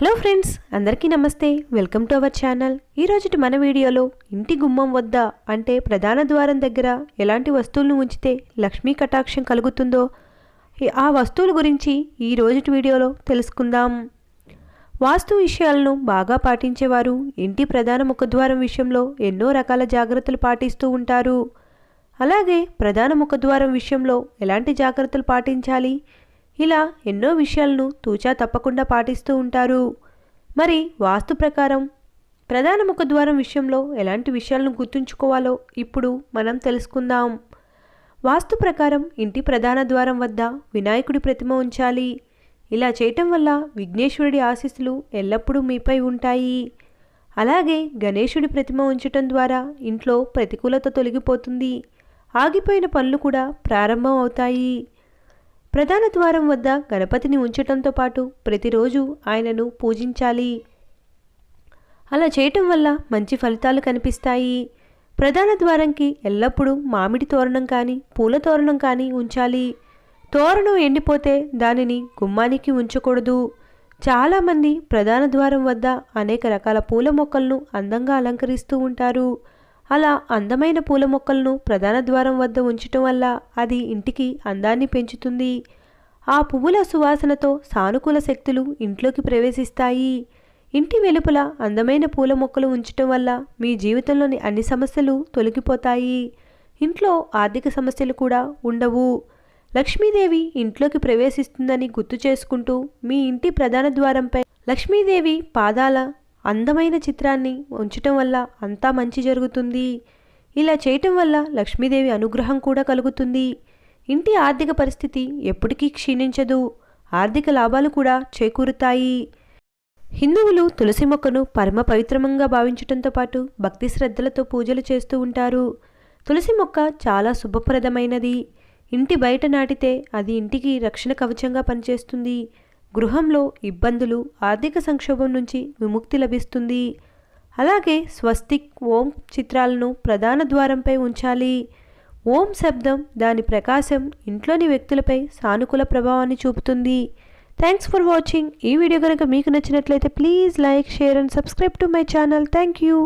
Hello friends అందరికీ నమస్తే. Welcome to our channel. ఈరోజుటి మన వీడియోలో ఇంటి గుమ్మం వద్ద అంటే ప్రధాన ద్వారం దగ్గర ఎలాంటి వస్తువులను ఉంచితే లక్ష్మీ కటాక్షం కలుగుతుందో ఆ వస్తువుల గురించి ఈ రోజుటి వీడియోలో తెలుసుకుందాం. వాస్తు విషయాలను బాగా పాటించేవారు ఇంటి ప్రధాన ముఖద్వారం విషయంలో ఎన్నో రకాల జాగ్రత్తలు పాటిస్తూ ఉంటారు. అలాగే ప్రధాన ముఖద్వారం విషయంలో ఎలాంటి జాగ్రత్తలు పాటించాలి? ఇలా ఎన్నో విషయాలను తూచా తప్పకుండా పాటిస్తూ ఉంటారు. మరి వాస్తు ప్రకారం ప్రధాన ముఖద్వారం విషయంలో ఎలాంటి విషయాలను గుర్తుంచుకోవాలో ఇప్పుడు మనం తెలుసుకుందాం. వాస్తు ప్రకారం ఇంటి ప్రధాన ద్వారం వద్ద వినాయకుడి ప్రతిమ ఉంచాలి. ఇలా చేయటం వల్ల విఘ్నేశ్వరుడి ఆశీస్సులు ఎల్లప్పుడూ మీపై ఉంటాయి. అలాగే గణేశుడి ప్రతిమ ఉంచటం ద్వారా ఇంట్లో ప్రతికూలత తొలగిపోతుంది. ఆగిపోయిన పనులు కూడా ప్రారంభం అవుతాయి ప్రధాన ద్వారం వద్ద గణపతిని ఉంచటంతో పాటు ప్రతిరోజు ఆయనను పూజించాలి. అలా చేయటం వల్ల మంచి ఫలితాలు కనిపిస్తాయి. ప్రధాన ద్వారంకి ఎల్లప్పుడూ మామిడి తోరణం కానీ పూల తోరణం కానీ ఉంచాలి. తోరణం ఎండిపోతే దానిని గుమ్మానికి ఉంచకూడదు. చాలామంది ప్రధాన ద్వారం వద్ద అనేక రకాల పూల మొక్కలను అందంగా అలంకరిస్తూ ఉంటారు. అలా అందమైన పూల మొక్కలను ప్రధాన ద్వారం వద్ద ఉంచటం వల్ల అది ఇంటికి అందాన్ని పెంచుతుంది. ఆ పువ్వుల సువాసనతో సానుకూల శక్తులు ఇంట్లోకి ప్రవేశిస్తాయి. ఇంటి వెలుపల అందమైన పూల మొక్కలు ఉంచటం వల్ల మీ జీవితంలోని అన్ని సమస్యలు తొలగిపోతాయి. ఇంట్లో ఆర్థిక సమస్యలు కూడా ఉండవు. లక్ష్మీదేవి ఇంట్లోకి ప్రవేశిస్తుందని గుర్తు చేసుకుంటూ మీ ఇంటి ప్రధాన ద్వారంపై లక్ష్మీదేవి పాదాల అందమైన చిత్రాన్ని ఉంచటం వల్ల అంతా మంచి జరుగుతుంది. ఇలా చేయటం వల్ల లక్ష్మీదేవి అనుగ్రహం కూడా కలుగుతుంది. ఇంటి ఆర్థిక పరిస్థితి ఎప్పటికీ క్షీణించదు. ఆర్థిక లాభాలు కూడా చేకూరుతాయి. హిందువులు తులసి మొక్కను పరమ పవిత్రమంగా భావించటంతో పాటు భక్తి శ్రద్ధలతో పూజలు చేస్తూ ఉంటారు. తులసి మొక్క చాలా శుభప్రదమైనది. ఇంటి బయట నాటితే అది ఇంటికి రక్షణ కవచంగా పనిచేస్తుంది. గృహంలో ఇబ్బందులు ఆర్థిక సంక్షోభం నుంచి విముక్తి లభిస్తుంది. అలాగే స్వస్తిక్ ఓం చిత్రాలను ప్రధాన ద్వారంపై ఉంచాలి. ఓం శబ్దం దాని ప్రకాశం ఇంట్లోని వ్యక్తులపై సానుకూల ప్రభావాన్ని చూపుతుంది. థ్యాంక్స్ ఫర్ వాచింగ్ ఈ వీడియో కనుక మీకు నచ్చినట్లయితే please like share and subscribe to my channel thank you